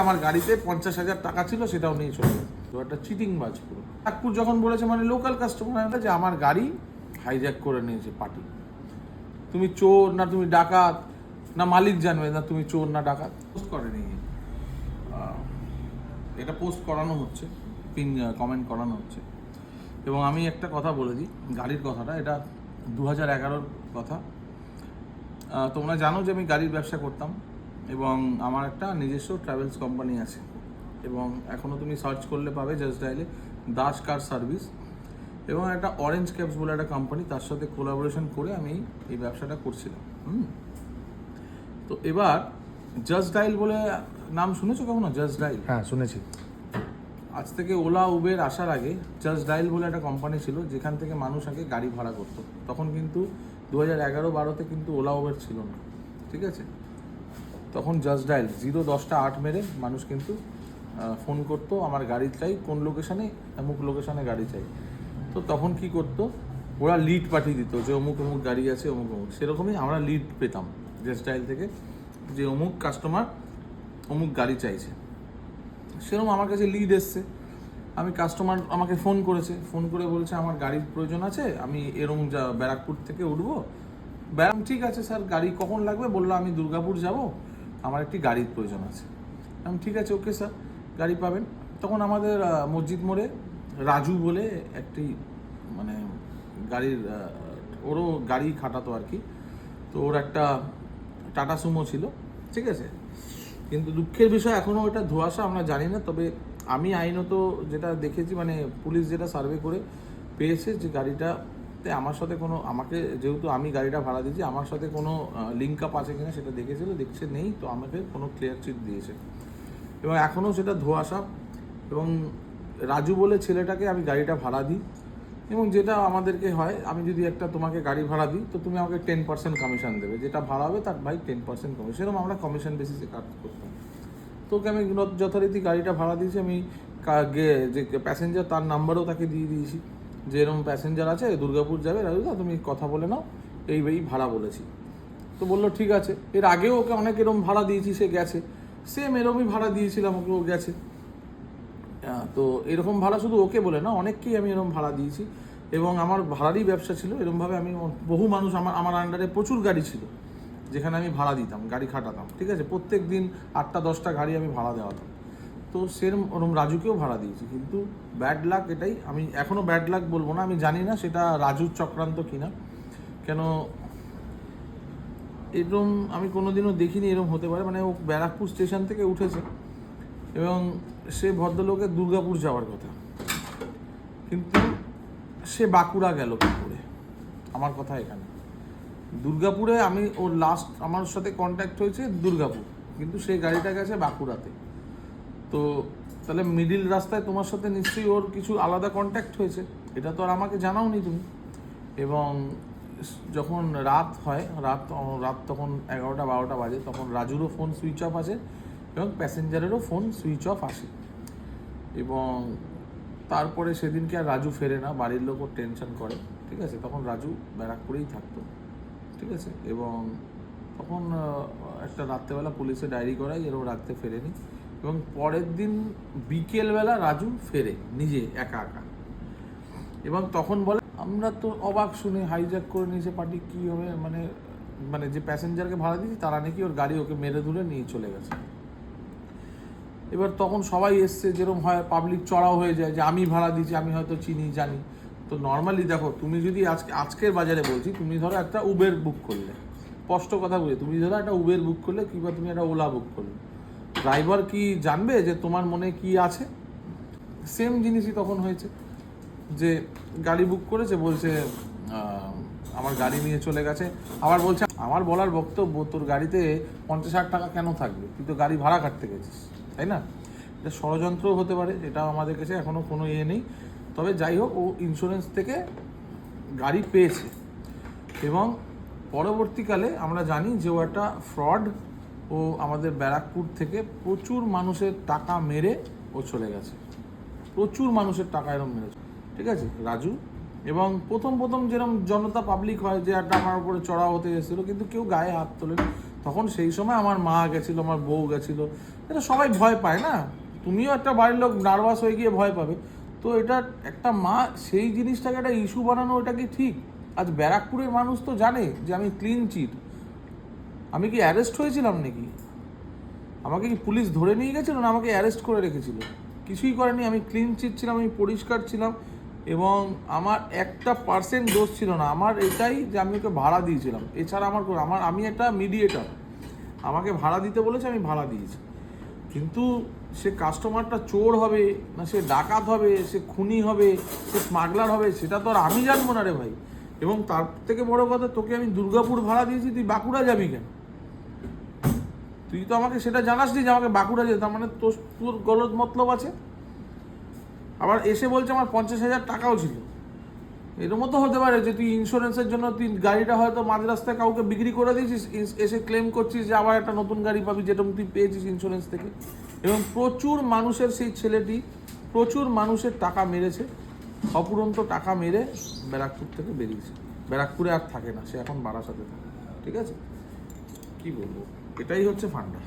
আমার গাড়িতে পঞ্চাশ হাজার টাকা ছিল সেটাও নিয়ে চলে গেছে তো একটা চিটিং বাজ পুরো। নাগপুর যখন বলেছে মানে লোকাল কাস্টমার যে আমার গাড়ি হাইজ্যাক করে নিয়েছে পার্টি। তুমি চোর না তুমি ডাকাত না মালিক জানবে না তুমি চোর না ডাকাত পোস্ট করেনি। আহ, এটা পোস্ট করানো হচ্ছে পিন কমেন্ট করানো হচ্ছে। এবং আমি একটা কথা বলে দিই গাড়ির কথাটা এটা দু হাজার এগারোর কথা। তোমরা জানো যে আমি গাড়ির ব্যবসা করতাম। এবং আমার একটা নিজস্ব ট্রাভেলস কোম্পানি আছে। এবং এখনও তুমি সার্চ করলে পাবে জাস্ট ডাইলে দাস কার সার্ভিস এবং একটা অরেঞ্জ ক্যাবস বলে একটা কোম্পানি তার সাথে কোলাবোরেশন করে আমি এই ব্যবসাটা করছিলাম। হুম? তো এবার জাস্ট ডাইল বলে নাম শুনেছো কখনো? জাস্ট ডাইল হ্যাঁ শুনেছি। আজ থেকে ওলা উবের আসার আগে জাস্ট ডাইল বলে একটা কোম্পানি ছিল যেখান থেকে মানুষ আগে গাড়ি ভাড়া করতো। তখন কিন্তু দু হাজার এগারো বারোতে কিন্তু ওলা উবের ছিল না। ঠিক আছে? তখন জাস্ট ডাইল জিরো দশটা আট মেরে মানুষ কিন্তু ফোন করতো, আমার গাড়ি চাই, কোন লোকেশানে অমুক লোকেশানে গাড়ি চাই। তো তখন কি করতো, ওরা লিড পাঠিয়ে দিত যে, অমুক অমুক গাড়ি আছে, অমুক অমুক। সেরকমই আমরা লিড পেতাম জাস্ট ডাইল থেকে যে, অমুক কাস্টমার অমুক গাড়ি চাইছে। সেরকম আমার কাছে লিড এসছে। আমি কাস্টমার আমাকে ফোন করেছে। ফোন করে বলছে, আমার গাড়ির প্রয়োজন আছে, আমি এরম যা ব্যারাকপুর থেকে উঠবো। ব্যারাম ঠিক আছে স্যার গাড়ি কখন লাগবে? বলল, আমি দুর্গাপুর যাব। আমার একটি গাড়ির প্রয়োজন আছে। আমি ঠিক আছে ওকে স্যার গাড়ি পাবেন। তখন আমাদের মসজিদ মোড়ে রাজু বলে একটি মানে গাড়ির ওরও গাড়ি খাটাতো আর কি। তো ওর একটা টাটা সুমো ছিল, ঠিক আছে? কিন্তু দুঃখের বিষয়, এখনও ওটা ধোয়াশা, আমরা জানি না। তবে আমি আইনত যেটা দেখেছি মানে পুলিশ যেটা সার্ভে করে পেয়েছে যে গাড়িটাতে আমার সাথে কোনো, আমাকে যেহেতু আমি গাড়িটা ভাড়া দিয়েছি, আমার সাথে কোনো লিঙ্ক আপ আছে কিনা সেটা দেখেছিল, দেখছে নেই, তো আমাকে কোনো ক্লিয়ার চিট দিয়েছে। এবং এখনও সেটা ধোয়াশা। এবং রাজু বলে ছেলেটাকে আমি গাড়িটা ভাড়া দিই। এবং যেটা আমাদেরকে হয়, আমি যদি একটা তোমাকে গাড়ি ভাড়া দিই, তো তুমি আমাকে টেন পার্সেন্ট কমিশন দেবে। যেটা ভাড়া হবে তার ভাই টেন পার্সেন্ট কমিশন সেরকম আমরা কমিশন বেসিসে কাজ করতাম। তোকে আমি যথারীতি গাড়িটা ভাড়া দিয়েছি, আমি যে প্যাসেঞ্জার তার নাম্বারও তাকে দিয়ে দিয়েছি। যে এরকম প্যাসেঞ্জার আছে, দুর্গাপুর যাবে রাজুদা তুমি কথা বলে নাও, এই এই ভাড়া বলেছি। তো বলল, ঠিক আছে। এর আগেও ওকে অনেক এরকম ভাড়া দিয়েছি, সে গেছে। সেম এরকমই ভাড়া দিয়েছিলাম ওকে, ও গেছে। তো এরকম ভাড়া শুধু ওকে বলে না, অনেককেই আমি এরকম ভাড়া দিয়েছি। এবং আমার ভাড়ারই ব্যবসা ছিল, এরকমভাবে আমি বহু মানুষ আমার আমার আন্ডারে প্রচুর গাড়ি ছিল, যেখানে আমি ভাড়া দিতাম, গাড়ি খাটাতাম, ঠিক আছে? প্রত্যেক দিন আটটা, দশটা গাড়ি আমি ভাড়া দেওয়াতাম। তো সেরম ওরম রাজুকেও ভাড়া দিয়েছি। কিন্তু ব্যাড লাক এটাই। আমি এখনও ব্যাড লাক বলব না, আমি জানি না সেটা রাজুর চক্রান্ত কিনা। কেন এরকম আমি কোনোদিনও দেখিনি এরকম হতে পারে। মানে ও ব্যারাকপুর স্টেশন থেকে উঠেছে এবং সে ভদ্রলোকের দুর্গাপুর যাওয়ার কথা। কিন্তু সে বাঁকুড়া গেল কি করে? আমার কথা এখানে। দুর্গাপুরে আমি ওর লাস্ট আমার সাথে কন্ট্যাক্ট হয়েছে দুর্গাপুর। কিন্তু সেই গাড়িটা গেছে বাঁকুড়াতে। তো তাহলে মিডিল রাস্তায় তোমার সাথে নিশ্চয়ই ওর কিছু আলাদা কন্ট্যাক্ট হয়েছে। এটা তো আর আমাকে জানাওনি তুমি। এবং যখন রাত হয়, রাত রাত তখন এগারোটা, বারোটা বাজে, তখন রাজুরও ফোন সুইচ অফ আছে এবং প্যাসেঞ্জারেরও ফোন সুইচ অফ আসে এবং তারপরে সেদিনকে আর রাজু ফেরে না, বাড়ির লোকও টেনশন করে, ঠিক আছে? তখন রাজু ব্যারাকপুরেই থাকতো, ঠিক আছে? এবং তখন একটা রাত্রেবেলা পুলিশে ডায়েরি করাই, এরকম রাত্রে ফেরেনি। এবং পরের দিন বিকেলবেলা রাজু ফেরে, নিজে একা একা। এবং তখন বলে, আমরা তো অবাক শুনে হাইজ্যাক করে নিয়েছে পার্টি কী হবে? মানে মানে যে প্যাসেঞ্জারকে ভাড়া দিয়েছি, তারা নাকি ওর গাড়ি ওকে মেরে ধরে নিয়ে চলে গেছে। এবার তখন সবাই এসছে, যেরকম হয় পাবলিক চড়াও হয়ে যায় যে, আমি ভাড়া দিয়েছি, আমি হয়তো চিনি, জানি। তো নর্মালি দেখো, তুমি যদি আজকে, আজকের বাজারে বলছি, তুমি ধরো একটা উবের বুক করলে। স্পষ্ট কথা বলি, তুমি ধরো একটা উবের বুক করলে, কিংবা তুমি একটা ওলা বুক করলে। ড্রাইভার কি জানবে যে তোমার মনে কি আছে? সেম জিনিসই তখন হয়েছে, যে গাড়ি বুক করেছে, বলছে আমার গাড়ি নিয়ে চলে গেছে। আবার বলছে, আমার বলার বক্তব্য, তোর গাড়িতে পঞ্চাশ হাজার টাকা কেন থাকবে? তুই তো গাড়ি ভাড়া কাটতে গেছিস, তাই না? এটা ষড়যন্ত্রও হতে পারে এটা আমাদের কাছে এখনও কোনো ইয়ে নেই। তবে যাই হোক, ও ইন্স্যুরেন্স থেকে গাড়ি পেয়েছে। এবং পরবর্তীকালে আমরা জানি যে ও একটা ফ্রড ও আমাদের ব্যারাকপুর থেকে প্রচুর মানুষের টাকা মেরে ও চলে গেছে। প্রচুর মানুষের টাকা এরম মেরেছে। ঠিক আছে, রাজু? এবং প্রথম প্রথম যেরকম জনতা পাবলিক হয়, যে একটা আমার উপরে চড়া হতে এসেছিল, কিন্তু কেউ গায়ে হাত তোলেন তখন সেই সময় আমার মা গেছিল, আমার বউ গেছিল। এটা সবাই ভয় পায় না? তুমিও একটা বাড়ির লোক, নার্ভাস হয়ে গিয়ে ভয় পাবে। তো এটা একটা মা, সেই জিনিসটাকে একটা ইস্যু বানানো, ওটা কি ঠিক? আজ ব্যারাকপুরের মানুষ তো জানে যে আমি ক্লিন চিট আমি কি অ্যারেস্ট হয়েছিলাম নাকি? আমাকে কি পুলিশ ধরে নিয়ে গেছিল না আমাকে অ্যারেস্ট করে রেখেছিল? কিছুই করেনি, আমি ক্লিন চিট ছিলাম, আমি পরিষ্কার ছিলাম এবং আমার একটা পার্সেন্ট দোষ ছিল না। আমার এটাই যে আমি ওকে ভাড়া দিয়েছিলাম। এছাড়া আমার আমার, আমি একটা মিডিয়েটার আমাকে ভাড়া দিতে বলেছে, আমি ভাড়া দিয়েছি। কিন্তু সে কাস্টমারটা চোর হবে, না সে ডাকাত হবে, সে খুনি হবে, সে স্মাগলার হবে, সেটা তো আর আমি জানব না রে ভাই। এবং তার থেকে বড় কথা, তোকে আমি দুর্গাপুর ভাড়া দিয়েছি, তুই বাঁকুড়া যাবি কেন? তুই তো আমাকে সেটা জানাসনি যে আমাকে বাঁকুড়া যেতে মানে তোর তোর গলত মতলব আছে। আবার এসে বলছে আমার পঞ্চাশ হাজার টাকাও ছিল। এরকম তো হতে পারে যে তুই ইন্স্যুরেন্সের জন্য তুই গাড়িটা হয়তো মাঝ রাস্তায় কাউকে বিক্রি করে দিয়েছিস এসে ক্লেম করছিস যে আবার একটা নতুন গাড়ি পাবি যেটা তুই পেয়েছিস ইন্স্যুরেন্স থেকে। এবং প্রচুর মানুষের সেই ছেলেটি প্রচুর মানুষের টাকা মেরেছে। অপুরন্ত টাকা মেরে ব্যারাকপুর থেকে বেরিয়েছে। ব্যারাকপুরে আর থাকে না, সে এখন বারাসাতে থাকে। ঠিক আছে? কি বলব? এটাই হচ্ছে ফান্ডা